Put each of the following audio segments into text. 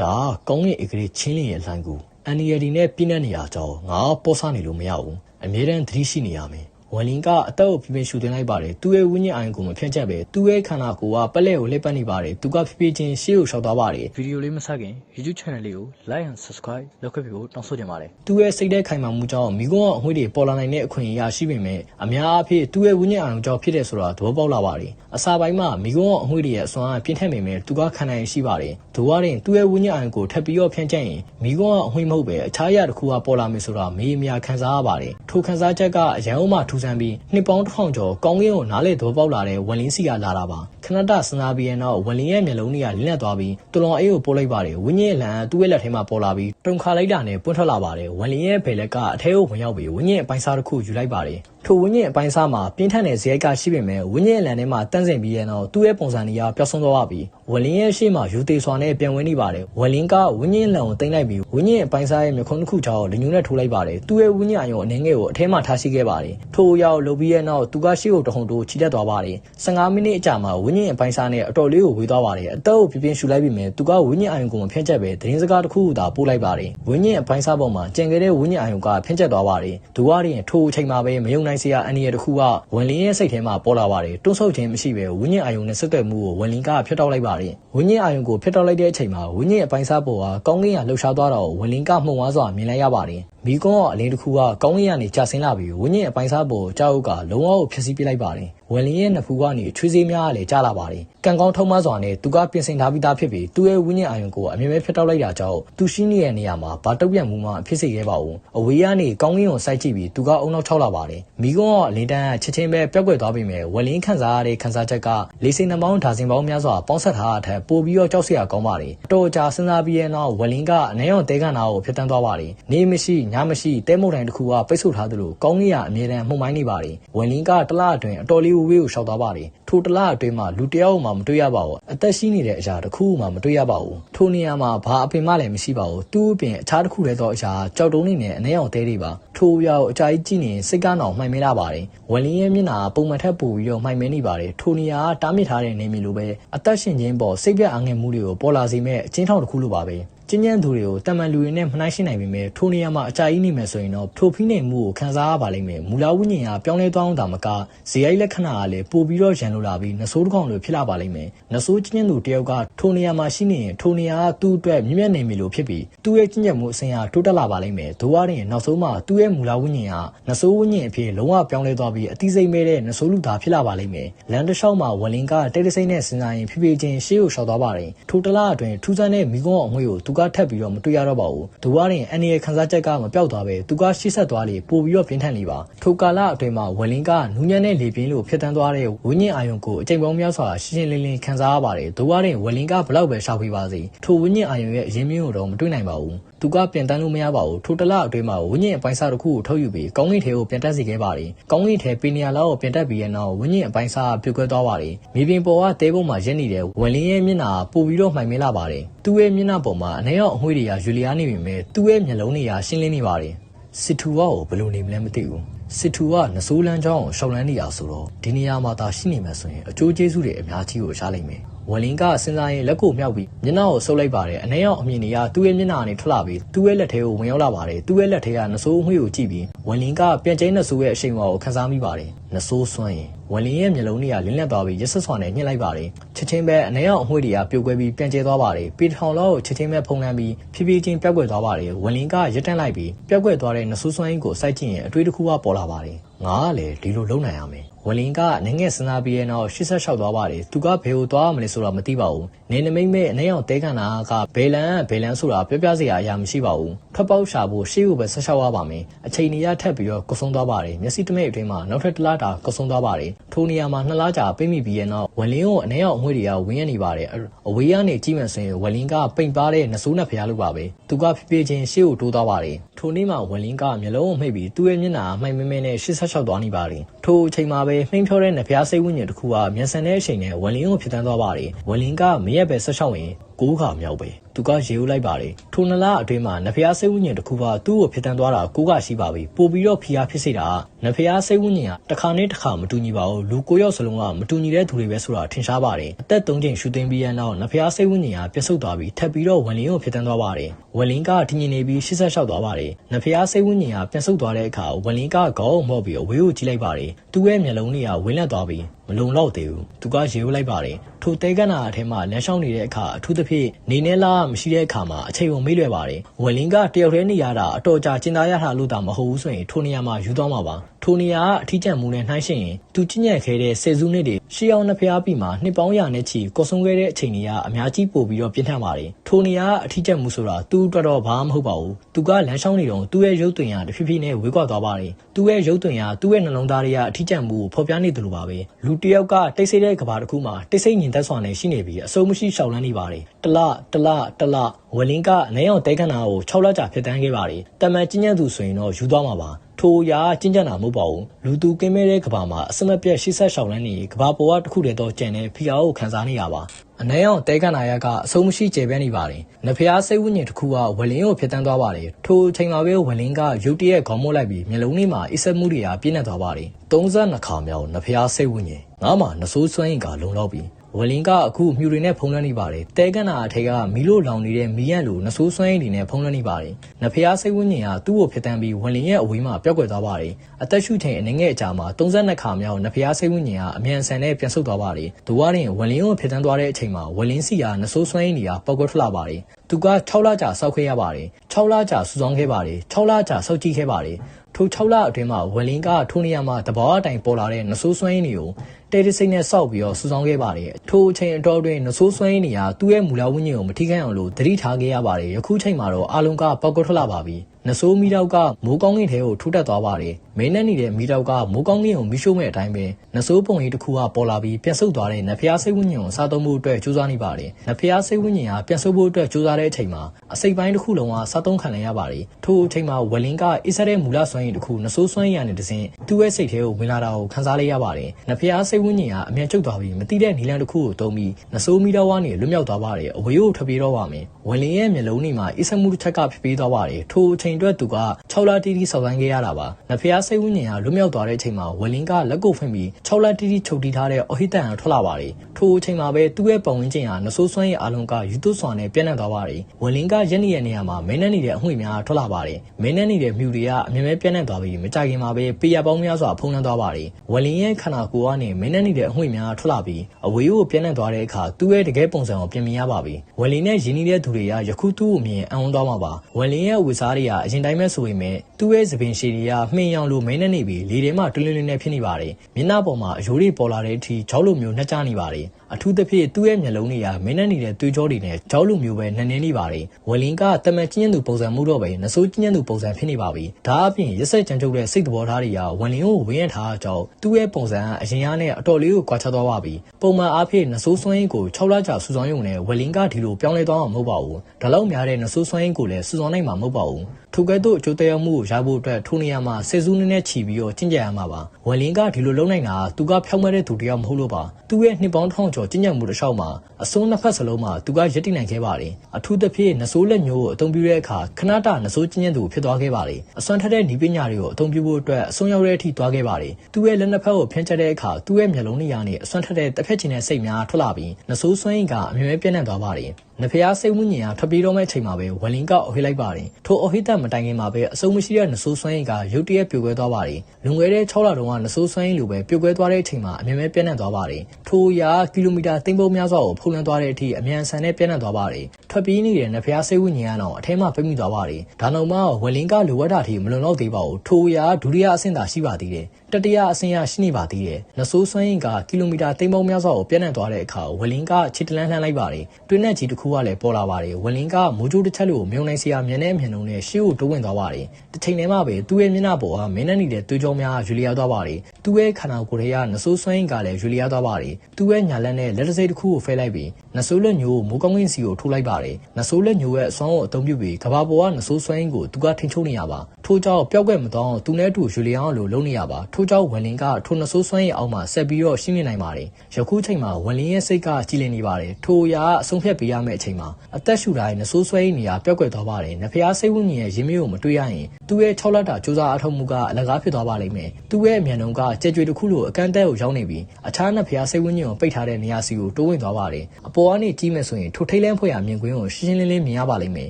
ဒါကောင်းကင်ဧကရေချင်းလင်းရဲ့အလိုင်းကိုအန်နီယဒီနဲ့ပြင်းတဲ့နေရာကြောင်းငါပေါ်စားနေလို့မရဘူးအမြဲတမ်းသတိရှိနေရမယ် ဝန်လင်ကအသက်ကိုပြင်းပြင်းရှူတင်လိုက်ပါတယ်သူ့ရဲ့ဝိညာဉ်အိုင်ကိုမဖြတ်ချက်ပဲသူ့ရဲ့ခန္ဓာကိုယ်ကပလက်ကိုလှည့်ပတ်နေပါတယ်သူကဖြည်းဖြည်းချင်းရှေ့ကိုရှောက်သွားပါတယ်ဗီဒီယိုလေးမဆက်ခင် YouTube channel လေးကို like and subscribe လုပ်ခဲ့ပြီးဖို့တောင်းဆိုချင်ပါတယ်သူ့ရဲ့စိတ်တဲ့ခိုင်မာမှုကြောင့်မိကွန်းအငွေ့တွေပေါ်လာနိုင်တဲ့အခွင့်အရေးရှိပေမဲ့အများအားဖြင့်သူ့ရဲ့ဝိညာဉ်အာရုံကြောင့်ဖြစ်တယ်ဆိုတာသဘောပေါက်လာပါတယ်။အစာပိုင်းမှာမိကွန်းအငွေ့တွေရဲ့အစွမ်းအပြင်းထန်ပေမဲ့သူကခံနိုင်ရှိပါတယ်။သူကရင်သူ့ရဲ့ဝိညာဉ်အာရုံကိုထပ်ပြီးတော့ဖြန့်ကျက်ရင်မိကွန်းအငွေ့မဟုတ်ပဲအခြားအရာတစ်ခုကပေါ်လာမယ်ဆိုတာမေးအများခံစားရပါတယ်။ထိုခံစားချက်ကအရန်အုံးမှထူဆန်းပြီးနှစ်ပေါင်းတစ်ထောင်ကျော်ကောင်းကင်ကိုနားလေသဘောပေါက်လာတဲ့ဝန်လင်းစီကလာတာပါ။ခဏတစဉ်းစားပြီးရင်တော့ဝန်လင်းရဲ့မျက်လုံးတွေကလင်းလက်သွားပြီးတူလွန်အေးကိုပို့လိုက်ပါတယ်။ဝိညာဉ်လန်သူ့ရဲ့လက်ထဲမှာပေါ်လာပြီးတုံခါလိုက်တာနဲ့ပွင့်ထွက်လာပါတယ်။ဝန်လင်းရဲ့ဘယ်လက်ကအထဲကိုဝင်ရောက်ပြီးဝိညာဉ်အပိုင်းစားတစ်ခုယူလိုက်ပါတယ်။ထိုဝိညာဉ်အပိုင်းစားမှာပြင်းထန်တဲ့ဇယိုက်ကရှိပေမဲ့ဝိညာဉ်လန်ထဲမှာတန့်စင်ပြီးရင်တော့သူ့ရဲ့ပုံစံတွေကပျောက်ဆုံးသွားပါပြီ။ဝလင်းရဲ့ရှေ့မှာယူသေးစွာနဲ့ပြန်ဝင်နေပါတယ်။ဝလင်းကဝိညာဉ်လန်ကိုတင်လိုက်ပြီးဝိညာဉ်အပိုင်းစားရဲ့မျက်ခုံးတစ်ခုချောင်းလက်ညှိုးနဲ့ထိုးလိုက်ပါတယ်။သူ့ရဲ့ဝိညာဉ်အယုံအနေငယ်ကိုအထဲမှာထားရှိခဲ့ပါတယ်။ထိုအရာကိုလုပ်ပြီးရဲ့နောက်သူကရှေ့ကိုတဟုန်တိုးချီတက်သွားပါတယ်။15မိနစ်အကြာမှာဝိညာဉ်အပိုင်းစားနဲ့အတော်လေးကိုဝေးသွားပါတယ်။အသက်ကိုပြပြင်းရှူလိုက်ပြီးမြဲသူကဝိညာဉ်အယုံကိုမဖြန့်ချက်ပဲသတင်းစကားတစ်ခုခုသာပို့လိုက်ပါတယ်။ဝိညာဉ်အပိုင်းစားပေါ်မှာကြံခဲ့တဲ့ဝိညာဉ်အယုံကဖြန့်ချက်သွားပါတယ်။သူကရင်ထိုအချိန်မှာပဲမယုံနိုင်စရာအန္တရာယ်တစ်ခုကဝန်လင်းရဲ့စိတ်ထဲမှာပေါ်လာပါတယ်။တွန်းဆုတ်ခြင်းမရှိပဲဝိညာဉ်အယုံနဲ့ဆက်သွယ်မှုကိုဝန်လင်းကဖျက်တောက်လိုက်ပါတယ်။ဝိညာဉ်အယုံကိုဖျက်တောက်လိုက်တဲ့အချိန်မှာဝိညာဉ်အပိုင်းစားပေါ်ကကောင်းကင်ကလှုပ်ရှားသွားတာကိုဝန်လင်းကမှုန်ဝါးစွာမြင်လိုက်ရပါတယ်။ မိကွန်းကအလင်းတစ်ခုကကောင်းကင်ကနေကျဆင်းလာပြီးဝိညာဉ်အပိုင်းစားပေါ်ကြောက်အုပ်ကလုံးဝကိုဖျက်ဆီးပစ်လိုက်ပါတယ်။ဝန်လင်းရဲ့နှစ်ဖူးကနေချွေးစေးများကလည်းကျလာပါတယ်။ ကံကောင်းထုံးမစွာနဲ့သူကပြင်ဆင်ထားပြီးသားဖြစ်ပြီးသူ့ရဲ့ဝိညာဉ်အယုံကိုအမြဲတမ်းဖျက်တောက်လိုက်တာကြောင့်သူရှိနေတဲ့နေရာမှာဘာတုတ်ပြန်မှုမှဖြစ်စေခဲ့ပါဘူး။အဝေးကနေကောင်းကင်ကိုစိုက်ကြည့်ပြီးသူကအုံနောက်ချောက်လာပါတယ်။မိကွန်းကအလင်းတန်းကချက်ချင်းပဲပျောက်ကွယ်သွားပြီးမြဲဝန်လင်းခန်းစားရတဲ့ခန်းစားချက်ကလေးစိန်နှမောင်းဒါဇင်ပေါင်းများစွာပေါင်းဆက်ထားတာထက်ပိုပြီးတော့ကြောက်စရာကောင်းပါတယ်။တော်ကြာစဉ်းစားပြီးရဲ့နောက်ဝန်လင်းကအနှဲရောင်တဲကန်နာကိုဖျက်တမ်းသွားပါတယ်။နေမရှိညမရှိတဲမုတ်တိုင်းတစ်ခုကပိတ်ဆို့ထားသလိုကောင်းကင်ကအမြဲတမ်းမှုန်မိုင်းနေပါတယ်။ဝန်လင်းကတလအတွင်းအတော်လေးဝေးဝေးကိုရှောက်သွားပါတယ်။ထိုတလအတွင်းမှာလူတယောက်မှမတွေ့ရပါဘူး။အသက်ရှိနေတဲ့အရာတစ်ခုမှမတွေ့ရပါဘူး။ထိုနေရာမှာဘာအပင်မှလည်းမရှိပါဘူး။သူ့အပြင်အခြားတစ်ခုလည်းသောအရာကြောက်တုံးနေနဲ့အနှဲရောင်တဲတွေပါ။ထိုအရာကိုအကြိုက်ကြည့်နေစိတ်ကတော့မှိုင်မဲလာပါတယ်။ဝန်လင်းရဲ့မျက်နှာပုံမှန်ထက်ပိုပြီးတော့မှိုင်မဲနေပါတယ်။ထိုနေရာကတားမြစ်ထားတဲ့နေမီလိုပဲအသက်ရှင်ခြင်းပေါ်စိတ်ပြအားငယ်မှုတွေကိုပေါ်လာစေမဲ့အချင်းထောင်တစ်ခုလိုပါပဲ။ ကျဉ်းကျဉ်းသူတွေကိုတမန်လူတွေနဲ့မနှိုင်းရှင်းနိုင်ပေမဲ့ထိုနေရာမှာအကြိုက်ကြီးနေမယ်ဆိုရင်တော့ထိုဖိနေမှုကိုခံစားရပါလိမ့်မယ်မူလာဝိညာဉ်ကပြောင်းလဲသွားအောင်တာမကဇေယိုက်လက္ခဏာကလည်းပိုပြီးတော့ရန်လိုလာပြီးနဆိုးတစ်ကောင်လိုဖြစ်လာပါလိမ့်မယ်နဆိုးကျဉ်းကျဉ်းသူတယောက်ကထိုနေရာမှာရှိနေရင်ထိုနေရာကသူ့အတွက်မြင့်မြတ်နေပြီလို့ဖြစ်ပြီးသူ့ရဲ့ကျင့်ကြံမှုအစဉ်ဟာတိုးတက်လာပါလိမ့်မယ်ဒို့ဝရင်နောက်ဆုံးမှာသူ့ရဲ့မူလာဝိညာဉ်ကနဆိုးဝိညာဉ်အဖြစ်လုံးဝပြောင်းလဲသွားပြီးအတိစိမ့်မဲ့တဲ့နဆိုးလူသားဖြစ်လာပါလိမ့်မယ်လန်တလျှောက်မှာဝလင်ကတိတ်တဆိတ်နဲ့စဉ်းစားရင်ဖြည်းဖြည်းချင်းရှေ့ကိုရှောက်သွားပါတယ်ထိုတလားအတွင်းထူးဆန်းတဲ့မိကုန်းအငွေ့ကိုသူကထပ်ပြီးတော့မတွေ့ရတော့ပါဘူး။ဒူဝါရင်အန်နီရဲ့ခန်းစားချက်ကမပြောက်သွားပဲသူကရှေ့ဆက်သွားလေပို့ပြီးတော့ပြင်းထန်နေပါ။ထိုကာလအတွင်းမှာဝလင်းကနူးညံ့တဲ့လေပြင်းလိုဖြစ်တန်းသွားတဲ့ဝင်းညင်အာယုံကိုအကြိမ်ပေါင်းများစွာရှင်းရှင်းလင်းလင်းခန်းစားရပါတယ်။ဒူဝါရင်ဝလင်းကဘလောက်ပဲရှောက်ပေးပါစေ။ထိုဝင်းညင်အာယုံရဲ့အရင်မြင့်ကိုတော့မတွေ့နိုင်ပါဘူး။ သူကပြန်တန်းလို့မရပါဘူးထိုတလအတွင်းမှာဝင်းညင်အပိုင်းစားတစ်ခုကိုထုတ်ယူပြီးကောင်းကင်ထဲကိုပြန်တက်စီခဲ့ပါတယ်ကောင်းကင်ထဲပေနီယာလောက်ကိုပြန်တက်ပြီးတဲ့နောက်ဝင်းညင်အပိုင်းစားပြုတ်ခွဲသွားပါတယ်မြေပြင်ပေါ်ကတဲပုံမှာရက်နေတဲ့ဝင်လင်းရဲ့မျက်နှာပိုပြီးတော့မှိုင်မဲလာပါတယ်သူ့ရဲ့မျက်နှာပေါ်မှာအနေရောင်အငွေ့တွေကယူလီယာနေပြီမဲ့သူ့ရဲ့မျက်လုံးတွေကရှင်းလင်းနေပါတယ်စစ်ထူဝါကိုဘယ်လိုနေမလဲမသိဘူး စစ်ထူကနဆိုးလန်းချောင်းကိုရှောက်လန်းနေရဆိုတော့ဒီနေရာမှာသာရှိနေမှာဆိုရင်အကျိုးကျေးဇူးတွေအများကြီးကိုရလိမ့်မယ်ဝလင်ကစဉ်းစားရင်လက်ကိုမြောက်ပြီးမျက်နှာကိုဆုပ်လိုက်ပါတယ်အနှဲရောင်အမြင်တွေကသူ့ရဲ့မျက်နှာကနေထွက်လာပြီးသူ့ရဲ့လက်ထဲကိုဝင်ရောက်လာပါတယ်သူ့ရဲ့လက်ထဲကနဆိုးအငွေ့ကိုကြည့်ပြီးဝလင်ကပြန်ကျင်းနဆိုးရဲ့အရှိန်အဝါကိုခန်းစားမိပါတယ်နဆိုးစွန့်ရင် ဝလင်ရဲ့မျက်လုံးတွေကလင်းလက်သွားပြီးရက်ဆက်စွာနဲ့ညှစ်လိုက်ပါတယ်ချက်ချင်းပဲအနှဲရောင်အငွေ့တွေကပြိုကွဲပြီးပြန်ကျဲသွားပါတယ်ပေထောင်လောက်ကိုချက်ချင်းပဲဖုံးလန်းပြီးဖြည်းဖြည်းချင်းပျောက်ကွယ်သွားပါတယ်ဝလင်ကရက်တန့်လိုက်ပြီးပျောက်ကွယ်သွားတဲ့နဆိုးစွန့်ရင်ကိုစိုက်ကြည့်ရင်အတွေးတစ်ခုကပေါ်လာပါတယ် ငါကလည်းဒီလိုလုပ်နိုင်ရမယ်ဝလင်ကနိုင်ငံစဉ်းစားပြီးရဲ့နောက်86သွားပါတယ်သူကဘယ်ကိုသွားမလဲဆိုတာမသိပါဘူးနေနမိတ်မဲ့အနေအောင်တဲခန္ဓာကဘယ်လန်ဘယ်လန်ဆိုတာပြောပြစရာအရာမရှိပါဘူးထွက်ပေါက်ရှာဖို့ရှေ့ကိုပဲဆက်လျှောက်ရပါမယ်အချိန်နေရထက်ပြီးတော့ကုဆုံးသွားပါတယ်မျက်စိတမိတ်အတွင်းမှာနောက်ထပ်တစ်လားတာကုဆုံးသွားပါတယ်ထိုနေရာမှာနှစ်လားကြာပြိမိပြီးရဲ့နောက်ဝလင်ကိုအနေအောင်အငွေ့တွေကဝင်းရနေပါတယ်အဝေးကနေကြည့်မှဆိုရင်ဝလင်ကပိန်ပါတဲ့နဆိုးနဲ့ဖျားလို့ပါပဲသူကဖြည်းဖြည်းချင်းရှေ့ကိုတိုးသွားပါတယ်ထိုနေ့မှာဝလင်ကမျက်လုံးကိုမှိတ်ပြီးသူ့ရဲ့မျက်နှာမှိုင်မဲမဲနဲ့86သွားနေပါတယ်ထိုအချိန်မှာပဲမှိန်ဖြောတဲ့နဖျားစိတ်ဝိညာဉ်တစ်ခုကမြန်ဆန်တဲ့အချိန်နဲ့ဝလင်ကိုဖြစ်တန်းသွားပါတယ်ဝလင်ကမရက်ပဲ16ရင် ကိုးခါမြောက်ပဲသူကရေဦးလိုက်ပါတယ်ထိုနလားအတွင်းမှာနဖျားစိတ်ဝိညာဉ်တစ်ခုပါသူ့ကိုဖြစ်တန်းသွားတာကိုကရှိပါပြီပို့ပြီးတော့ဖီယာဖြစ်စေတာနဖျားစိတ်ဝိညာဉ်ကတစ်ခါနဲ့တစ်ခါမတူညီပါဘူးလူကိုယောက်စလုံးကမတူညီတဲ့သူတွေပဲဆိုတာထင်ရှားပါတယ်အသက်၃ချိန်ရှူသိမ်းပြီးရနောက်နဖျားစိတ်ဝိညာဉ်ကပြတ်ဆုတ်သွားပြီးထပ်ပြီးတော့ဝန်လင်းကိုဖြစ်တန်းသွားပါတယ်ဝန်လင်းကထင်မြင်နေပြီးရှစ်ဆက်လျှောက်သွားပါတယ်နဖျားစိတ်ဝိညာဉ်ကပြန်ဆုတ်သွားတဲ့အခါဝန်လင်းကခေါင်းကိုမော့ပြီးအဝေးကိုကြည့်လိုက်ပါတယ်သူ့ရဲ့မျက်လုံးတွေကဝင်းလက်သွားပြီးမ လုံလောက်သေးဘူးသူကရေဦးလိုက်ပါတယ်ထိုတဲကနာအထက်မှာလမ်းလျှောက်နေတဲ့အခါအထူးသဖြင့်နေနဲ့လားမရှိတဲ့အခါမှာအချိန်ုံမေးလွယ်ပါတယ်ဝယ်လင်းကတယောက်တည်းနေရတာအတော်ကြာကျင်သားရတာလို့တာမဟုတ်ဘူးဆိုရင်ထိုနေရာမှာယူသွားမှာပါထိုနေရာကအထီးကျန်မှုနဲ့နှိုင်းယှဉ်ရင်သူကျင့်ကြံခဲ့တဲ့ဆယ်စုနှစ်တွေရှေးအောင်နှစ်ဖျားပြီးမှနှစ်ပေါင်းရာနဲ့ချီကော်ဆုံခဲ့တဲ့အချိန်တွေကအများကြီးပို့ပြီးတော့ပြင်းထန်ပါတယ်ထိုနေရာကအထီးကျန်မှုဆိုတာသူ့အတွက်တော့ဘာမှမဟုတ်ပါဘူးသူကလမ်းလျှောက်နေတော့သူ့ရဲ့ရုပ်သွင်ရတဖြည်းဖြည်းနဲ့ဝေးကွာသွားပါတယ်သူ့ရဲ့ရုပ်သွင်ရသူ့ရဲ့နှလုံးသားတွေကအထီးကျန်မှုကိုဖော်ပြနေတယ်လို့ပါပဲလူတစ်ယောက်ကတိတ်ဆိတ်တဲ့ကဘာတစ်ခုမှာတိတ်ဆိတ်ညင်သက်စွာနဲ့ရှိနေပြီးအစိုးမရှိရှောက်လန်းနေပါတယ်တလတလတလဝလင်းကအနဲအောင်တဲခန္ဓာကို6လကြာဖြစ်တန်းခဲ့ပါတယ်တမန်ကျဉ်းညံ့သူဆိုရင်တော့ယူသွားမှာပါ ထိုရာကျဉ်းကျပ်တာ မဟုတ်ပါဘူး လူသူကင်းမဲတဲ့ကဘာမှာအစမပြတ် ရှေ့ဆက်ရှောင်လန်းနေကဘာပေါ်ကတစ်ခုတည်းတော့ကျန်တဲ့ဖီယာကို ခံစားနေရပါ အနဲအောင်တဲခန္ဓာရက အဆုံးမရှိ ကျေပြဲနေပါတယ်နဖျားစိတ်ဝိညာဉ်တစ်ခုကဝလင်းကို ဖြစ်တန်းသွားပါတယ် ထိုအချိန်မှာပဲဝလင်းက ရုတ်တရက် ခေါင်းမိုးလိုက်ပြီး မျက်လုံးလေးမှာအစ်ဆက်မှုတွေက ပြည့်နေသွားပါတယ်32ခါမြောက်နဖျားစိတ်ဝိညာဉ် ငါမှနဆိုးစွမ်းရင်က လုံလောက်ပြီး ဝလင်းကအခုမြူတွေနဲ့ဖုံးလွှမ်းနေပါတယ်တဲကန်နာအထက်ကမီလို့လောင်နေတဲ့မီးရန်လိုနဆိုးစွမ်းရည်တွေနဲ့ဖုံးလွှမ်းနေပါတယ်နဖျားစိတ်ဝင်းညင်ကသူ့ကိုဖြစ်တန်းပြီးဝလင်းရဲ့အဝေးမှာပျောက်ကွယ်သွားပါတယ်အသက်ရှူချိန်အနေငယ်အကြာမှာ32ခါမြောက်နဖျားစိတ်ဝင်းညင်ကအမြန်ဆန်နဲ့ပြန်ဆုတ်သွားပါတယ်ဒူဝါရင်ဝလင်းကိုဖြစ်တန်းသွားတဲ့အချိန်မှာဝလင်းစီကနဆိုးစွမ်းရည်တွေကပေါက်ကွဲထွက်လာပါတယ် သူက6လကြာစောက်ခဲ့ရပါတယ်6လကြာစူဆောင်းခဲ့ပါတယ်6လကြာစောက်ကြည့်ခဲ့ပါတယ်ထို6လအတွင်းမှာဝလင်းကထိုနေရာမှာတဘောအတိုင်ပေါ်လာတဲ့နဆိုးစွမ်းရည်တွေကိုတဲတစိတ်နဲ့စောက်ပြီးတော့စူဆောင်းခဲ့ပါတယ်ထိုအချိန်အတော်တွင်နဆိုးစွမ်းရည်နေရာသူ့ရဲ့မူလဝိညာဉ်ကိုမထိခိုက်အောင်လို့တတိထားခဲ့ရပါတယ်ယခုချိန်မှာတော့အလုံးကပေါက်ကွထွက်လာပါပြီ နဆိုးမီတောက်ကမိုးကောင်းကင်ထဲကိုထိုးတက်သွားပါတယ်မင်းနဲ့နေတဲ့မီတောက်ကမိုးကောင်းကင်ကိုမိရှို့မဲ့အတိုင်းပဲနဆိုးပုံရိပ်တစ်ခုကပေါ်လာပြီးပြန်ဆုတ်သွားတဲ့နဖျားစိတ်ဝိညာဉ်ကိုစားသုံးဖို့အတွက်ကြိုးစားနေပါတယ်နဖျားစိတ်ဝိညာဉ်ကပြန်ဆုတ်ဖို့အတွက်ကြိုးစားတဲ့အချိန်မှာအစိတ်ပိုင်းတစ်ခုလုံးကစားသုံးခံရရပါတယ်ထိုအချိန်မှာဝလင်းကအစ္စတဲ့မူလစွမ်းရည်တစ်ခုနဆိုးစွမ်းရည်ကနေတစဉ်သူ့ရဲ့စိတ်ထဲကိုဝင်လာတာကိုခန်းစားလိုက်ရပါတယ်နဖျားစိတ်ဝိညာဉ်ကအမြန်ကျုပ်သွားပြီးမတိတဲ့နီလန်တစ်ခုကိုတုံးပြီးနဆိုးမီတောကနေလွတ်မြောက်သွားပါတယ်အဝေးကိုထွက်ပြေးတော့ပါမယ်ဝလင်းရဲ့မျက်လုံးတွေမှာအစ္စမှုတစ်ချက်ကဖြစ်ပြေးသွားပါတယ်ထိုအချိန်အတွက်သူက6လတီတီဆောက်ဆိုင်ခဲ့ရတာပါနဖျားစိတ်ဝိညာဉ်ကလွတ်မြောက်သွားတဲ့အချိန်မှာဝလင်းကလက်ကိုဖွင့်ပြီး6လတီတီချုပ်တီးထားတဲ့အော်ဟီတန်ကထွက်လာပါတယ်ထိုအချိန်မှာပဲသူ့ရဲ့ပုံဝန်းကျင်ဟာနဆိုးစွမ်းရဲ့အလုံးကယူသွစွာနဲ့ပြန့်နှံ့သွားပါတယ်ဝလင်းကရက်နေရနေရာမှာမင်းနဲ့နေတဲ့အငွေ့များထွက်လာပါတယ်မင်းနဲ့နေတဲ့မြူတွေကအမြဲတမ်းပြန့်နှံ့သွားပြီးမကြခင်မှာပဲပေရပေါင်းများစွာဖုံးလွှမ်းသွားပါတယ်ဝလင်းရဲ့ခန္ဓာကိုယ်ကနေမင်းနဲ့နေတဲ့အငွေ့များထွက်လာပြီးအဝေးကိုပြန့်နှံ့သွားတဲ့အခါသူ့ရဲ့တကယ်ပုံစံကိုပြင်မြင်ရပါပြီဝလင်းနဲ့ရင်းနှီးတဲ့သူတွေကယခုသူ့ကိုမြင်အံ့ဩသွားမှာပါဝလင်းရဲ့ဝေစားတွေကအရင်တိုင်းပဲဆိုပေမဲ့သူ့ရဲ့သပင်ရှည်တွေကမှင်ရောင်လိုမင်းနဲ့နေပြီးလေထဲမှာတွင်းလင်းလင်းနဲ့ဖြစ်နေပါတယ်မျက်နှာပေါ်မှာအယိုးတွေပေါ်လာတဲ့အထိကြောက်လိုမျိုးနှက်ကြနေပါတယ် အထူးသဖြင့်သူ့ရဲ့မျက်လုံးတွေကမင်းနဲ့နေတဲ့သွေးကြောတွေနဲ့ကြောက်လိုမျိုးပဲနှနေနေပါတယ်ဝလင်းကတမန်ကျဉ်းသူပုံစံမှုတော့ပဲနဆိုးကျဉ်းသူပုံစံဖြစ်နေပါပြီဒါအပြင်ရက်ဆက်ကြံကြုတ်တဲ့စိတ်သဘောထားတွေကဝလင်းကိုဝင်းရထားအကြောင်းသူ့ရဲ့ပုံစံကအရင်အားနဲ့အတော်လေးကိုကွာခြားသွားပါပြီပုံမှန်အားဖြင့်နဆိုးစွမ်းရည်ကို6လကြာစူဆောင်းရုံနဲ့ဝလင်းကဒီလိုပြောင်းလဲသွားမှာမဟုတ်ပါဘူးဒါလောက်များတဲ့နဆိုးစွမ်းရည်ကိုလည်းစူဆောင်းနိုင်မှာမဟုတ်ပါဘူးထိုကဲ့သို့အကျိုးသက်ရောက်မှုကိုရဖို့အတွက်ထိုနေရာမှာဆယ်စုနှစ်နဲ့ချီပြီးတော့ကျင့်ကြံရမှာပါဝလင်းကဒီလိုလုပ်နိုင်တာသူကဖြောင်းမဲ့တဲ့သူတယောက်မဟုတ်လို့ပါသူ့ရဲ့နှစ်ပေါင်းထောင်ကျော်ကျင့်ကြံမှုတစ်လျှောက်မှာအစွန်းနှစ်ဖက်စလုံးမှာသူကရည်တည်နိုင်ခဲ့ပါတယ်အထူးသဖြင့်နဆိုးလက်မျိုးကိုအသုံးပြုတဲ့အခါခဏတာနဆိုးကျင့်ကြံသူဖြစ်သွားခဲ့ပါတယ်အစွမ်းထက်တဲ့ဤပညာတွေကိုအသုံးပြုဖို့အတွက်အစွန်းရောက်တဲ့အထိသွားခဲ့ပါတယ်သူ့ရဲ့လက်နှစ်ဖက်ကိုဖျန်းချက်တဲ့အခါသူ့ရဲ့မျက်လုံးတွေကနေအစွမ်းထက်တဲ့တစ်ဖက်ချင်းတဲ့စိတ်များထွက်လာပြီးနဆိုးစွမ်းရင်ကအမြဲပြည့်နေသွားပါတယ် နဖျားစိတ်ဝိညာဉ်ကထွက်ပြေးတော့မဲ့အချိန်မှာပဲဝလင်ကအော်ဟစ်လိုက်ပါတယ်ထိုအော်ဟစ်တဲ့မတိုင်ခင်မှာပဲအစုံမရှိတဲ့နဆိုးစွမ်းရင်ကရုတ်တရက်ပြိုကွဲသွားပါတယ်လွန်ခဲ့တဲ့6လတုန်းကနဆိုးစွမ်းရင်လိုပဲပြိုကွဲသွားတဲ့အချိန်မှာအမြဲတမ်းပြန့်နှံ့သွားပါတယ်ထိုရာကီလိုမီတာသိန်းပေါင်းများစွာကိုဖုံးလွှမ်းသွားတဲ့အထိအမြန်ဆန်နဲ့ပြန့်နှံ့သွားပါတယ်ထွက်ပြေးနေတဲ့နဖျားစိတ်ဝိညာဉ်ကတော့အထဲမှာပိတ်မိသွားပါတယ်ဒါနောက်မှဝလင်ကလိုဝတ်တာထိမလွန်တော့သေးပါဘူးထိုရာဒုတိယအဆင့်သာရှိပါသေးတယ် တတိယအဆင့်ရရှိနေပါသေးတယ်နဆိုးစွမ်းရင်ကကီလိုမီတာသိန်းပေါင်းများစွာကိုပြန့်နှံ့သွားတဲ့အခါဝလင်ကခြေတလန်းလှမ်းလိုက်ပါတယ်တွင်းနဲ့ကြီးတစ်ခုကလည်းပေါ်လာပါတယ်ဝလင်ကမိုးကြိုးတစ်ချက်လို့မြုံနိုင်စရာမျက်နှာမျက်နှာနဲ့ရှေ့ကိုတိုးဝင်သွားပါတယ်တစ်ချိန်တည်းမှာပဲသူ့ရဲ့မျက်နှာပေါ်ကမင်းနဲ့နေတဲ့သွေးကြောများယူလီယာသွားပါတယ်သူ့ရဲ့ခန္ဓာကိုယ်ထဲကနဆိုးစွမ်းရင်ကလည်းယူလီယာသွားပါတယ်သူ့ရဲ့ညာလက်နဲ့လက်တစိတစ်ခုကိုဖဲလိုက်ပြီးနဆိုးလက်ညိုးကိုမိုးကောင်းကင်စီကိုထိုးလိုက်ပါတယ်နဆိုးလက်ညိုးရဲ့အစွမ်းကိုအသုံးပြုပြီးကဘာပေါ်ကနဆိုးစွမ်းရင်ကိုသူကထိန်ချုပ်နေရပါထို့ကြောင့်ပျောက်ကွက်မသွားအောင်သူနဲ့အတူယူလီယာအောင်လို့လုပ်နေရပါထို့ကြောင့်ဝလင်ကထိုနဆိုးစွမ်းရင်အောက်မှာဆက်ပြီးတော့ရှင်းနေနိုင်ပါတယ်ယခုချိန်မှာဝလင်ရဲ့စိတ်ကကြည်လင်နေပါတယ်ထိုအရာအဆုံးဖြတ်ပေးရမယ့်အချိန်မှာအသက်ရှူတိုင်းနဆိုးဆွဲရေးနေရာပျောက်ကွယ်သွားပါတယ်နဖျားစိတ်ဝိညာဉ်ရဲ့ရင်းမြစ်ကိုမတွေ့ရရင်သူ့ရဲ့6လက်တာစူးစမ်းအထောက်မှုကအလကားဖြစ်သွားပါလိမ့်မယ်သူ့ရဲ့အမြန်နှုံကကြက်ကြွေတစ်ခုလိုအကန့်အသတ်ကိုရောက်နေပြီးအခြားနဖျားစိတ်ဝိညာဉ်ကိုပိတ်ထားတဲ့နေရာစီကိုတိုးဝင်သွားပါတယ်အပေါ်ကနေကြီးမယ်ဆိုရင်ထိုထိတ်လန့်ဖွယ်ရာမြင်ကွင်းကိုရှင်းရှင်းလင်းလင်းမြင်ရပါလိမ့်မယ်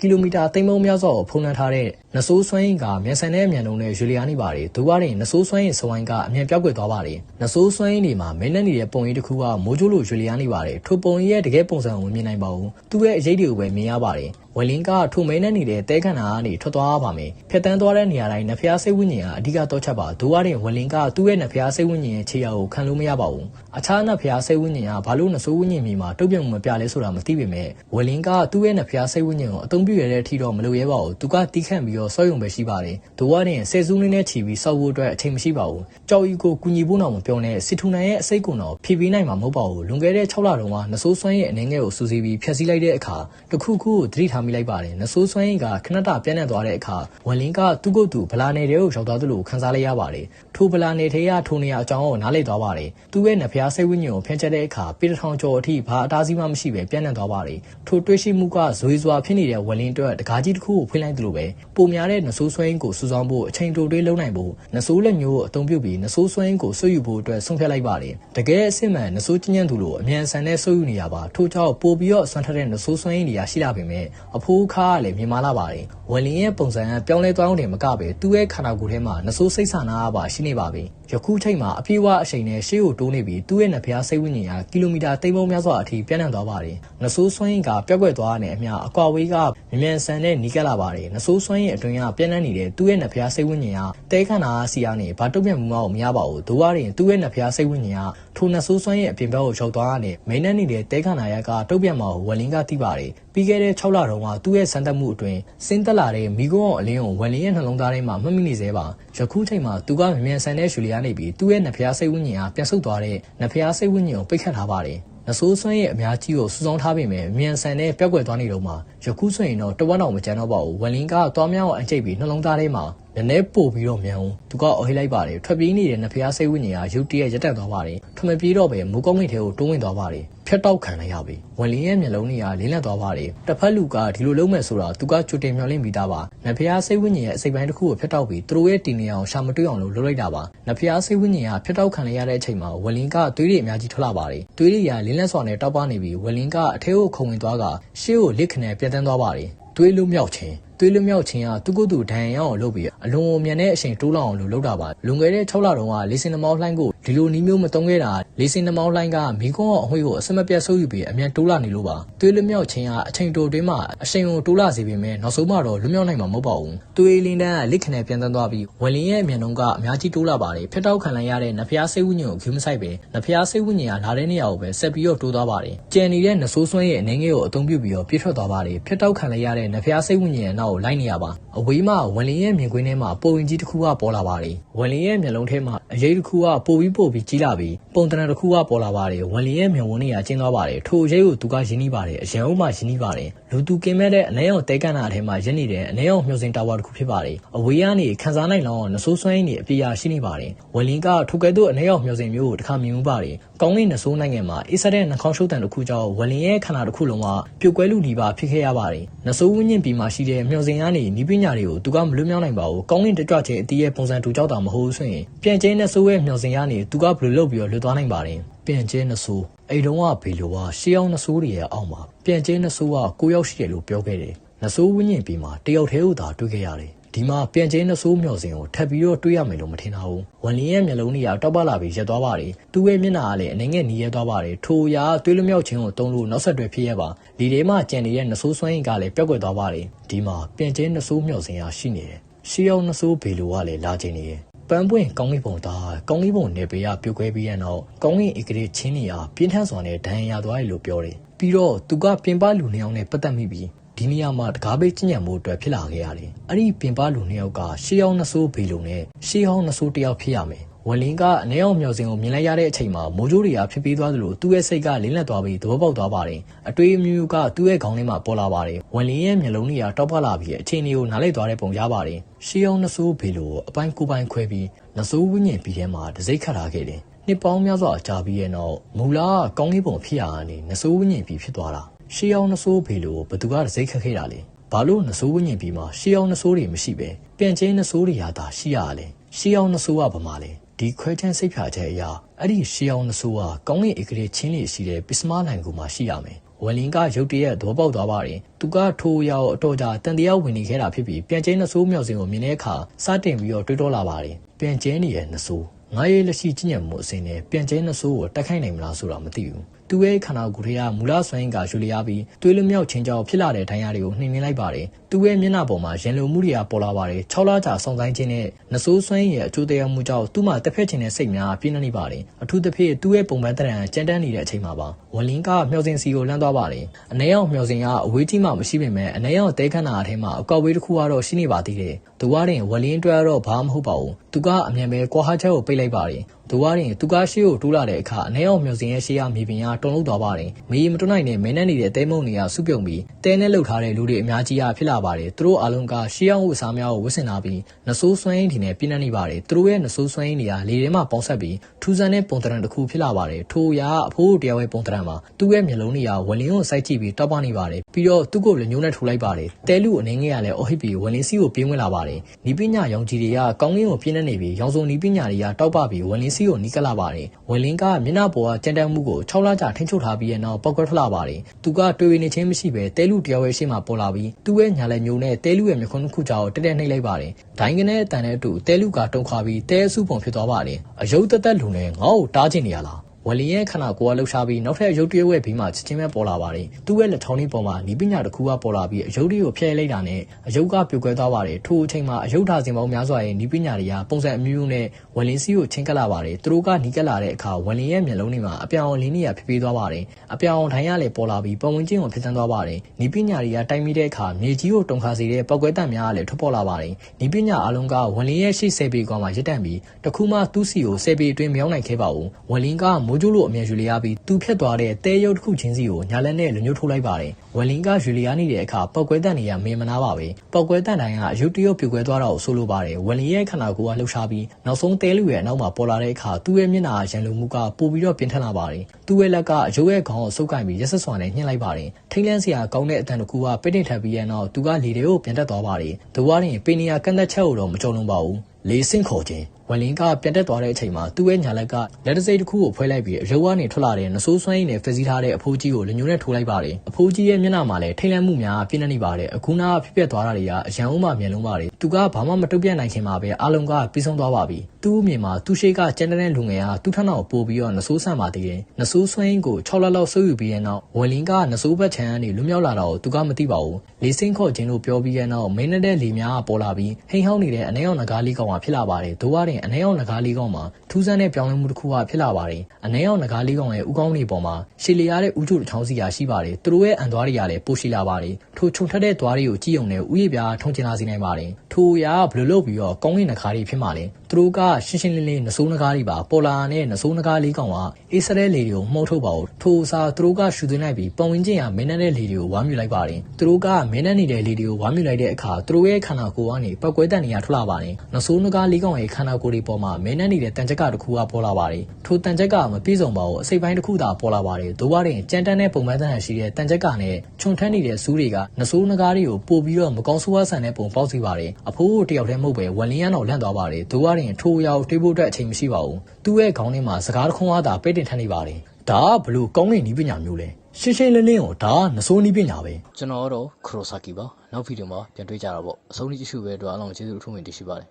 ကီလိုမီတာသိန်းပေါင်းများစွာကိုဖုံးလွှမ်းထားတဲ့ နဆိုးဆွမ်းရင်ကမြန်ဆန်တဲ့အမြန်နှုံနဲ့ယူလီယာနေပါတယ်ဒူဝါရင်နဆိုးဆွမ်းရင်စဝိုင်းကအမြန်ပြောက်ကွယ်သွားပါတယ်နဆိုးဆွမ်းရင်တွေမှာမင်းနဲ့နေတဲ့ပုံရိပ်တစ်ခုကမိုးကြိုးလိုယူလီယာနေပါတယ်ထိုပုံရိပ်ရဲ့တကယ်ပုံစံကိုမမြင်နိုင်ပါဘူးသူ့ရဲ့အရေးတွေကိုပဲမြင်ရပါတယ်ဝလင်းကထိုမိန်နဲ့နေတဲ့တဲခန္ဓာကနေထွက်သွားပါမယ်။ဖြတ်တန်းသွားတဲ့နေရာတိုင်းနဖျားစိတ်ဝိညာဉ်ကအဓိကတော့ချက်ပါ။ဒိုးရတဲ့ဝလင်းကသူ့ရဲ့နဖျားစိတ်ဝိညာဉ်ရဲ့ခြေရာကိုခံလို့မရပါဘူး။အခြားနဖျားစိတ်ဝိညာဉ်ကဘာလို့နဆိုးဝိညာဉ်မြေမှာတုတ်ပြတ်မှုမပြလဲဆိုတာမသိပေမဲ့ဝလင်းကသူ့ရဲ့နဖျားစိတ်ဝိညာဉ်ကိုအသုံးပြုရတဲ့အထိတော့မလိုရဲပါဘူး။သူကတီးခန့်ပြီးတော့စောယုံပဲရှိပါတယ်။ဒိုးရတဲ့ဆယ်စုနှစ်နဲ့ချီပြီးစောက်ဖို့အတွက်အချိန်မရှိပါဘူး။ကြောက်ဤကိုကူညီဖို့တော့မပြောနဲ့စစ်ထူနိုင်ရဲ့အစိတ်ကုံတော့ဖြည်းဖြည်းနိုင်မှာမဟုတ်ပါဘူး။လွန်ခဲ့တဲ့6လတုန်းကနဆိုးဆွမ်းရဲ့အနေငယ်ကိုစူးစီးပြီးဖျက်ဆီးလိုက်တဲ့အခါတခုခုကိုသတိထားမိလိုက်ပါတယ်။နဆိုးဆွမ်းရင်ကခဏတာပြန့်နှံ့သွားတဲ့အခါဝန်လင်းကသူ့ကိုယ်သူဗလာနယ်တွေကိုရောက်သွားသလိုခန်းစားလိုက်ရပါတယ်။ထိုဗလာနယ်ထဲကထိုနေရာအကြောင်းကိုနားလည်သွားပါတယ်။သူ့ရဲ့နှဖျားစိတ်ဝိညာဉ်ကိုဖျက်ချက်တဲ့အခါပေတထောင်ကျော်အထိဘာအတားဆီးမှမရှိပဲပြန့်နှံ့သွားပါတယ်။ထိုတွေးရှိမှုကဇွေဇွာဖြစ်နေတဲ့ဝန်လင်းအတွက်တကားကြီးတစ်ခုကိုဖွင့်လိုက်သလိုပဲပုံများတဲ့နဆိုးဆွမ်းကိုစူဆောင်းဖို့အချိန်တိုတွေးလုံးနိုင်ဖို့နဆိုးလက်မျိုးကိုအသုံးပြုပြီးနဆိုးဆွမ်းကိုဆွယူဖို့အတွက်ဆုံးဖြတ်လိုက်ပါတယ်။တကယ်အစ်မှန်နဆိုးကျဉ်းကျဉ်းသူလိုအမြန်ဆန်တဲ့ဆွယူနေရပါထို့ကြောင့်ပို့ပြီးတော့ဆွမ်းထက်တဲ့နဆိုးဆွမ်းနေရာရှိလာပေမဲ့အဖိုးခါကလည်းမြင်မာလာပါတယ်။ဝလင်းရဲ့ပုံစံကပြောင်းလဲသွားအောင်တင်မကပဲသူ့ရဲ့ခန္ဓာကိုယ်ထဲမှာနဆိုးစိတ်ဆန္ဒအပါရှိနေပါပြီယခုချိန်မှာအပြေးဝအချိန်နဲ့ရှေ့ကိုတိုးနေပြီးသူ့ရဲ့နှဖျားစိတ်ဝိညာဉ်ဟာကီလိုမီတာသိန်းပေါင်းများစွာအထိပြန့်နှံ့သွားပါတယ်နဆိုးဆွမ်းရင်ကပျောက်ကွယ်သွားတဲ့အမျှအကွာဝေးကမြ мян ဆန်နဲ့နီးကပ်လာပါတယ်နဆိုးဆွမ်းရင်အတွင်းကပြန့်နှံ့နေတဲ့သူ့ရဲ့နှဖျားစိတ်ဝိညာဉ်ဟာတဲခန္ဓာစီကနေဘာတုံ့ပြန်မှုမှမရပါဘူးဒို့ဝရင်သူ့ရဲ့နှဖျားစိတ်ဝိညာဉ်ဟာ ကထိုနဆိုးစွမ်းရဲ့အပြင်ဘက်ကိုရောက်သွားတာနဲ့မိန်းနဲ့နေတဲ့တဲခန္ဓာရကတုတ်ပြတ်မှာကိုဝက်လင်းကသိပါတယ်။ပြီးခဲ့တဲ့6လတုန်းကသူ့ရဲ့စမ်းသပ်မှုအတွင်းဆင်းသက်လာတဲ့မိကုန်းအောင်အလင်းကိုဝက်လင်းရဲ့နှလုံးသားထဲမှာမှတ်မိနေသေးပါ။ယခုချိန်မှာသူကမမြန်ဆန်တဲ့ရွှေလျားနေပြီးသူ့ရဲ့နဖျားစိတ်ဝိညာဉ်အားပြန်ဆုတ်သွားတဲ့နဖျားစိတ်ဝိညာဉ်ကိုပိတ်ခတ်ထားပါတယ်။နဆိုးဆွမ်းရဲ့အများကြီးကိုစုဆောင်းထားပေမဲ့မြန်ဆန်တဲ့ပြက်ကွက်သွားနေတော့မှယခုဆိုရင်တော့တဝက်တော့မကျန်တော့ပါဘူးဝလင်းကသွားမြောက်အန်ချိတ်ပြီးနှလုံးသားထဲမှာ နည်းနည်းပို့ပြီးတော့မြန်အောင်သူကအော်ဟိလိုက်ပါတယ်ထွက်ပြေးနေတဲ့နဖျားစိတ်ဝိညာဉ်ကရုတ်တရက်ရက်တက်သွားပါတယ်ထမပြေးတော့ပဲမူကောင်းမိတ်ထဲကိုတွန်းဝင်သွားပါတယ်ဖြတ်တောက်ခံလိုက်ရပြီဝန်လင်းရဲ့မျက်လုံးတွေကလင်းလက်သွားပါတယ်တစ်ဖက်လူကဒီလိုလုံးမဲ့ဆိုတာသူကကြိုတင်မျှော်လင့်ပြီးသားပါနဖျားစိတ်ဝိညာဉ်ရဲ့အစိပ်ပိုင်းတစ်ခုကိုဖြတ်တောက်ပြီးသူတို့ရဲ့တင်နေအောင်ရှာမတွေ့အောင်လုပ်လိုက်တာပါနဖျားစိတ်ဝိညာဉ်ကဖြတ်တောက်ခံလိုက်ရတဲ့အချိန်မှာဝန်လင်းကသွေးတွေအများကြီးထွက်လာပါတယ်သွေးတွေကလင်းလက်စွာနဲ့တောက်ပနေပြီးဝန်လင်းကအထဲကိုခုံဝင်သွားကရှေ့ကိုလစ်ခနဲ့ပြန်တန်းသွားပါတယ်သွေးလုံးမြောက်ခြင်း သွေးလွမြောက်ခြင်းကသူ့ကိုယ်သူဒဏ်ရာအောင်လုပ်ပြီးအလွန်အမြန်တဲ့အချိန်တိုးလောက်အောင်လုပ်တာပါလွန်ခဲ့တဲ့6လတုန်းကလေစင်နှမောင်းလှိုင်းကိုဒီလိုနီးမျိုးမတုံးခဲ့တာလေစင်နှမောင်းလှိုင်းကမီးကွန်းအဟွေးကိုအစမပြတ်ဆုပ်ယူပြီးအမြန်တိုးလာနေလို့ပါသွေးလွမြောက်ခြင်းကအချိန်တိုတွင်းမှာအချိန်ကိုတိုးလာစေပေမဲ့နောက်ဆုံးမှတော့လွမြောက်နိုင်မှာမဟုတ်ပါဘူးသွေးလင်းတန်းကလက်ခနဲ့ပြန်တန်းသွားပြီးဝလင်းရဲ့အမြန်နှုန်းကအများကြီးတိုးလာပါတယ်ဖျက်တောက်ခံလိုက်ရတဲ့နဖျားစိတ်ဝိညာဉ်ကိုဂူးမဆိုင်ပဲနဖျားစိတ်ဝိညာဉ်ကလာတဲ့နေရာကိုပဲဆက်ပြီးတော့တိုးသွားပါတယ်ကြံနေတဲ့နဆိုးဆွမ်းရဲ့အနေငယ်ကိုအသုံးပြုပြီးတော့ပြည့်ထွက်သွားပါတယ်ဖျက်တောက်ခံလိုက်ရတဲ့နဖျားစိတ်ဝိညာဉ်ရဲ့နောက်ကိုလိုက်နေရပါအဝေးမှဝန်လင်းရဲ့မြင်ကွင်းထဲမှာပုံရင်ကြီးတစ်ခုကပေါ်လာပါတယ်။ဝန်လင်းရဲ့မျက်လုံးထဲမှာအရေးတစ်ခုကပိုပြီးပိုပြီးကြီးလာပြီးပုံတံတစ်ခုကပေါ်လာပါတယ်။ဝန်လင်းရဲ့မျက်ဝန်းတွေကကျင်းသွားပါတယ်။ထိုအရေးကိုသူကရင်းနှီးပါတယ်။အရန်ဦးမှရင်းနှီးပါတယ်။လူသူကင်းမဲ့တဲ့အနဲအောင်တဲကန်တာအထဲမှာရင်းနေတဲ့အနဲအောင်မျှော်စင်တာဝါတစ်ခုဖြစ်ပါတယ်။အဝေးကနေခန်းစားနိုင်လောက်အောင်နဆိုးဆွမ်းရင်းတွေအပြာရှိနေပါတယ်။ဝန်လင်းကထိုကဲ့သို့အနေအောင်မျှော်စင်မျိုးကိုတစ်ခါမြင်မှုပါတယ်။ ကောင်းကင်နဆိုးနိုင်ငံမှာအစ္စတဲ့နှာခေါင်းရှုပ်တံတစ်ခုကြောင့်ဝန်လင်းရဲ့ခန္ဓာတစ်ခုလုံးကပြုတ်ကွဲလူဒီပါဖြစ်ခဲ့ရပါတယ်။နဆိုးဝင်းကျင်ပြီးမှရှိတဲ့မျှော်စင်ကနေဤပညာတွေကိုသူကမလွတ်မြောက်နိုင်ပါဘူး။ကောင်းကင်တကြွခြင်းအတီးရဲ့ပုံစံတူကြောက်တာမဟုတ်ဆိုရင်ပြန်ကျင်းနဆိုးရဲ့မျှော်စင်ကနေသူကဘယ်လိုလုပ်ပြီးတော့လွတ်သွားနိုင်ပါတယ်။ပြန်ကျင်းနဆိုးအဲ့တုန်းကဘေလိုကရှေးအောင်နဆိုးတွေရဲ့အောက်မှာပြန်ကျင်းနဆိုးကကိုရောက်ရှိတယ်လို့ပြောခဲ့တယ်။နဆိုးဝင်းကျင်ပြီးမှတယောက်တည်းကိုသာတွေ့ခဲ့ရတယ်။ ဒီမှာပြန်ကျင်းနှဆိုးမျော်စင်ကိုထပ်ပြီးတော့တွေးရမယ်လို့မထင်တာဘူးဝန်လင်းရဲ့မျက်လုံးတွေကတောက်ပလာပြီးရက်သွားပါတယ်သူ့ရဲ့မျက်နှာကလည်းအနေငယ်နီးရဲသွားပါတယ်ထိုအရာတွေးလွမြောက်ခြင်းကိုတုံးလို့နောက်ဆက်တွဲဖြစ်ရပါဒီထဲမှာကြံနေတဲ့နှဆိုးစွမ်းရင်ကလည်းပျောက်ကွယ်သွားပါတယ်ဒီမှာပြန်ကျင်းနှဆိုးမျော်စင်ရရှိနေတယ်ရှီအောင်နှဆိုးဘေလိုကလည်းလာခြင်းနေတယ်ပန်းပွင့်ကောင်းကင်ပုံသားကောင်းကင်ပုံနေပေရပြုတ်ခွဲပြီးရနောက်ကောင်းကင်ဧကရေချင်းနေရပြင်းထန်စွာနဲ့ဒဏ်ရာသွားရလို့ပြောတယ်ပြီးတော့သူကပြင်ပလူနှစ်ယောက်နဲ့ပတ်သက်မိပြီး ဒီနေရာမှာတကားပိတ်ကျညံမှုအတွက်ဖြစ်လာခဲ့ရတယ်။အဲ့ဒီပင်ပလူနှစ်ယောက်ကရှေးအောင်နှဆိုးဘေလုံနဲ့ရှေးအောင်နှဆိုးတယောက်ဖြစ်ရမယ်။ဝလင်းကအနည်းအောင်မျောစင်ကိုမြင်လိုက်ရတဲ့အချိန်မှာမိုးကြိုးတွေကဖြစ်ပြီးသွားသလိုသူ့ရဲ့စိတ်ကလင်းလက်သွားပြီးသဘောပေါက်သွားပါတယ်။အတွေးအမျိုးကသူ့ရဲ့ခေါင်းထဲမှာပေါ်လာပါတယ်။ဝလင်းရဲ့မျက်လုံးတွေကတောက်ပလာပြီးအချိန်တွေကိုနားလိုက်သွားတဲ့ပုံရပါတယ်။ရှေးအောင်နှဆိုးဘေလုံကိုအပိုင်းကိုပိုင်းခွဲပြီးနှဆိုးဝိညာဉ်ပြီးထဲမှာတစိမ့်ခတ်လာခဲ့တယ်။နှစ်ပေါင်းများစွာကြာပြီးရဲ့နောက်မူလာကောင်းကင်ပုံဖြစ်ရာကနေနှဆိုးဝိညာဉ်ပြီးဖြစ်သွားတာ ရှေးအောင်နှဆိုးဖေလို့ဘသူကတစိတ်ခက်ခဲတာလဲဘာလို့နှဆိုးဝိညာဉ်ပြီးမှရှေးအောင်နှဆိုးတွေမရှိပဲပြန်ကျင်းနှဆိုးတွေရတာရှိရလဲရှေးအောင်နှဆိုးကဘာမှလဲဒီခွဲချမ်းစိတ်ဖြာချက်အရာအဲ့ဒီရှေးအောင်နှဆိုးကကောင်းကင်ဧကရေချင်းလေးရှိတဲ့ပစ္စမနိုင်ကူမှာရှိရမယ်ဝလင်ကရုတ်တရက်သဘောပေါက်သွားပါတယ်။သူကထိုးရောက်အတော်ကြာတန်တရားဝင်နေခဲ့တာဖြစ်ပြီးပြန်ကျင်းနှဆိုးမြောက်စင်ကိုမြင်တဲ့အခါစတင်ပြီးတော့တွေးတောလာပါတယ်။ပြန်ကျင်းနေတဲ့နှဆိုးငါရဲ့လက်ရှိကျင့်ရမှုအစဉ်နဲ့ပြန်ကျင်းနှဆိုးကိုတက်ခိုင်းနိုင်မလားဆိုတာမသိဘူး။ သူရဲ့ခန္ဓာကိုယ်ထဲကမူလဆွမ်းကယူလျားပြီးတွေးလွမြောက်ချင်းကြောင့်ဖြစ်လာတဲ့ဒဏ်ရာတွေကိုနှိမ်နှင်းလိုက်ပါတယ်။သူရဲ့မျက်နှာပေါ်မှာရင်လုံမှုတွေကပေါ်လာပါတယ်။6လကြာဆောင်ဆိုင်ခြင်းနဲ့နှဆိုးဆွမ်းရဲ့အကျိုးတရားမှုကြောင့်သူ့မှာတစ်ဖက်ချင်းတဲ့စိတ်များပြင်းနေပါတယ်။အထူးသဖြင့်သူ့ရဲ့ပုံမှန်တရံကြမ်းတမ်းနေတဲ့အချိန်မှာပါ ဝလင်းကမျောစင်စီကိုလမ်းသွားပါတယ်။အနေအောင်မျောစင်ကအဝေးကြီးမှမရှိပေမဲ့အနေအောင်တဲခန္ဓာအထဲမှာအကောက်ဝေးတစ်ခုကတော့ရှိနေပါသေးတယ်။သူကရင်ဝလင်းအတွက်တော့ဘာမှမဟုတ်ပါဘူး။သူကအမြန်ပဲကွာဟာချက်ကိုပိတ်လိုက်ပါတယ်။သူကရင်သူကရှေ့ကိုတိုးလာတဲ့အခါအနေအောင်မျောစင်ရဲ့ရှေ့ရမြေပြင်ကတုံလုံးသွားပါတယ်။မေးမတွနိုင်တဲ့မင်းနဲ့နေတဲ့တဲမုံတွေကစုပြုံပြီးတဲနဲ့လှုပ်ထားတဲ့လူတွေအများကြီးအားဖြစ်လာပါတယ်။သူတို့အားလုံးကရှေးအောင်ဝတ်စားများကိုဝတ်ဆင်လာပြီးနဆိုးဆွမ်းရင်းတွေနဲ့ပြင်းနေပါတယ်။သူတို့ရဲ့နဆိုးဆွမ်းရင်းတွေကလေထဲမှာပေါင်းဆက်ပြီးထူးဆန်းတဲ့ပုံသဏ္ဍာန်တစ်ခုဖြစ်လာပါတယ်။ထိုအရာအဖိုးတယောက်ရဲ့ပုံသဏ္ဍာန်မှာသူ့ရဲ့မျက်လုံးတွေကဝလင်းကိုစိုက်ကြည့်ပြီးတောက်ပနေပါတယ်။ပြီးတော့သူ့ကိုလည်းညှိုးနဲ့ထိုးလိုက်ပါတယ်။တဲလူအနေငယ်ကလည်းအော်ဟစ်ပြီးဝလင်းစီကိုပြေးဝင်လာပါတယ်။နီးပညာရောင်ကြီးတွေကကောင်းကင်ကိုပြင်းနေပြီးရောင်စုံနီးပညာတွေကတောက်ပပြီးဝလင်းစီကိုနီးကပ်လာပါတယ်။ဝလင်းကမျက်နှာပေါ်ကကြမ်းတမ်းမှုကို6လကြာထိန်းချုပ်ထားပြီးတဲ့နောက်ပောက်ကွက်ထွက်လာပါတယ်။သူကတွေ့ရနေချင်းမရှိပဲတဲလူတယောက်ရဲ့ရှေ့မှာပေါ်လာပြီးသူ့ရဲ့ညာလက်မျိုးနဲ့တဲလူရဲ့မျက်ခုံးတစ်ခုကြောက်တက်တက်နှိပ်လိုက်ပါတယ်။ဒိုင်းကနေအတန်နဲ့အတူတဲလူကတုံခါပြီးတဲအစုပုံဖြစ်သွားပါတယ်။အယုတ်တက်တက်လူနဲ့ငါ့ကိုတားချင်နေရလား။ ဝလီရဲ့ခန္ဓာကိုယ်ကလှုပ်ရှားပြီးနောက်ထပ်ရုပ်တရက်ဝဲပြီးမှချက်ချင်းပဲပေါ်လာပါတယ်။သူ့ရဲ့လက်ထောင်းလေးပေါ်မှာနီးပညာတစ်ခုကပေါ်လာပြီးအယုတ်တွေကိုဖျက်လိုက်တာနဲ့အယုတ်ကပြိုကွဲသွားပါတယ်။ထိုအချိန်မှာအယုတ်ဓာတ်စင်ပေါင်းများစွာရဲ့နီးပညာတွေကပုံစံအမျိုးမျိုးနဲ့ဝလင်စီကိုချင်းကပ်လာပါတယ်။သူတို့ကနီးကပ်လာတဲ့အခါဝလင်ရဲ့မျက်လုံးတွေမှာအပြောင်လင်းနေရဖြစ်ပြီးသွားပါတယ်။အပြောင်ထိုင်ရလည်းပေါ်လာပြီးပုံဝင်ချင်းကိုဖြစ်တန်းသွားပါတယ်။နီးပညာတွေကတိုက်မိတဲ့အခါမြေကြီးကိုတုံခါစေတဲ့ပောက်ကွဲတံများကလည်းထွက်ပေါ်လာပါတယ်။နီးပညာအလုံးကဝလင်ရဲ့ရှေ့ဆယ်ပေကွာမှာရစ်တန့်ပြီးတခုမှသူ့စီကိုဆယ်ပေအတွင်းမရောက်နိုင်ခဲ့ပါဘူး။ဝလင်ကမိုးကျိုးလိုအမြန်ယူလျားပြီး သူဖြတ်သွားတဲ့တဲရုပ်တစ်ခုချင်းစီကို ညာလက်နဲ့လူညှို့ထိုးလိုက်ပါတယ်။ဝလင်ကယူလျားနေတဲ့အခါ ပောက်ကွဲတန်တွေကမင်းမနာပါပဲ။ပောက်ကွဲတန်တိုင်းကအယုတ်တရုတ်ပြိုကွဲသွားတာကို ဆိုလိုပါတယ်။ဝလင်ရဲ့ ခန္ဓာကိုယ်က လှုပ်ရှားပြီး နောက်ဆုံးတဲလူရဲ့ အနောက်မှာ ပေါ်လာတဲ့အခါ သူ့ရဲ့ မျက်နှာရန်လိုမှုက ပိုပြီးတော့ ပြင်းထန်လာပါတယ်။သူ့ရဲ့လက်ကအယုတ်ရဲ့ခေါင်းကိုစုပ်ကိုင်ပြီး ရက်ဆက်စွာနဲ့ ညှစ်လိုက်ပါတယ်။ထိတ်လန့်စရာကောင်းတဲ့အတန်တစ်ခုကပိတ်နေထပ်ပြီးရဲ့နောက် သူက လေတွေကိုပြန်တက်သွားပါတယ်။ဒဝါရင် ပေနီယာကန့်သက်ချက်ကိုတော့ မကြုံလုံးပါဘူး။လေးစင့်ခေါ်ခြင်းဝလင်ကပြတ်တက်သွားတဲ့အချိန်မှာသူ့ရဲ့ညာလက်ကလက်တစိတ်တစ်ခုကိုဖွဲလိုက်ပြီးအရုပ်ကနေထွက်လာတဲ့နဆိုးဆွမ်းရည်နဲ့ဖက်စီးထားတဲ့အဖိုးကြီးကိုလက်ညှိုးနဲ့ထိုးလိုက်ပါတယ်အဖိုးကြီးရဲ့မျက်နှာမှာလည်းထိတ်လန့်မှုများပြင်းနေပါတယ်အခုနာဖြစ်ပျက်သွားတာတွေကအရန်ဦးမှမျက်လုံးပါတယ်သူကဘာမှမတုတ်ပြတ်နိုင်ခင်မှာပဲအလုံးကပြီးဆုံးသွားပါပြီသူ့အမြင်မှာသူ့ရှိကကျန်တဲ့လူငယ်ဟာသူ့ထက်နောက်ပို့ပြီးတော့နဆိုးဆန်ပါသေးတယ်နဆိုးဆွမ်းရည်ကို6လလောက်ဆုပ်ယူပြီးတဲ့နောက်ဝလင်ကနဆိုးဘက်ခြမ်းကနေလွမြောက်လာတာကိုသူကမသိပါဘူးလေးစင်းခေါ်ခြင်းလို့ပြောပြီးတဲ့နောက်မင်းနဲ့တဲ့လေများပေါ်လာပြီးဟိန်ဟောင်းနေတဲ့အနှဲအောင်ငကားလေးကောင်ကဖြစ်လာပါတယ်ဒိုးရတဲ့ အနှဲအောင်ငကားလေးကောင်မှာ ထူးဆန်းတဲ့ ပြောင်းလဲမှုတစ်ခုက ဖြစ်လာပါတယ်။အနှဲအောင်ငကားလေးကောင်ရဲ့ဥကောင်းတွေပေါ်မှာ ရှည်လျားတဲ့ဥချိုတစ်ချောင်းစီရာရှိပါတယ်။သူတို့ရဲ့အန်သွားတွေကလည်း ပိုရှိလာပါတယ်။ထိုခြုံထက်တဲ့ သွားတွေကို ကြည့်ုံနဲ့ဥယျာပြားထုံချင်လာစေနိုင်ပါတယ်။ထိုရာဘယ်လိုလုပ်ပြီးတော့ကောင်းကင်ငကားတွေ ဖြစ်မှာလဲ။ သူတို့ကရှင်းရှင်းလင်းလင်းနဆိုးငကားတွေပါပေါ်လာနဲ့နဆိုးငကားလေးကောင်ကအေးစရဲလေတွေကိုမှုတ်ထုတ်ပါဦး။ထိုအစားသူတို့ကရှူသွင်းလိုက်ပြီးပုံဝင်ချင်းရမင်းနဲ့တဲ့လေတွေကိုဝါမြူလိုက်ပါတယ်။သူတို့ကမင်းနဲ့နေတဲ့လေတွေကိုဝါမြူလိုက်တဲ့အခါသူတို့ရဲ့ခန္ဓာကိုယ်ကနေပောက်ကွဲတန်နေရထွက်လာပါတယ်။နဆိုးငကားလေးကောင်ရဲ့ခန္ဓာကိုယ်တွေပေါ်မှာမင်းနဲ့နေတဲ့တန်ချက်ကတစ်ခုကပေါ်လာပါတယ်။ထိုတန်ချက်ကမပြည့်စုံပါဘူးအစိပ်ပိုင်းတစ်ခုသာပေါ်လာပါတယ်။ဒိုးဝရင်ကြမ်းတမ်းတဲ့ပုံမှန်တန်ရှိတဲ့တန်ချက်ကနဲ့ခြုံထမ်းနေတဲ့စူးတွေကနဆိုးငကားတွေကိုပို့ပြီးတော့မကောင်းဆိုးဝါးဆန်တဲ့ပုံပေါက်စီပါတယ်။အဖိုးတယောက်တည်းမဟုတ်ပဲဝလင်းရန်တော့လန့်သွားပါတယ်။ဒိုးဝရင်ထိုးရောက်တွေးဖို့အတွက်အချိန်မရှိပါဘူး။သူ့ရဲ့ခေါင်းထဲမှာစကားတစ်ခွန်းအားသာပိတ်တင်ထမ်းနေပါတယ်။ဒါကဘလို့ကောင်းကင်နီးပညာမျိုးလဲ။ရှင်းရှင်းလင်းလင်းကိုဒါကနဆိုးနီးပညာပဲကျွန်တော်ကတော့ခရိုဆာကီပါနောက်ဗီဒီယိုမှာပြန်တွေ့ကြတာပေါ့အဆုံးထိကြည့်ရှုပဲအတွက်အားလုံးကျေးဇူးအထူးတင်ရှိပါတယ်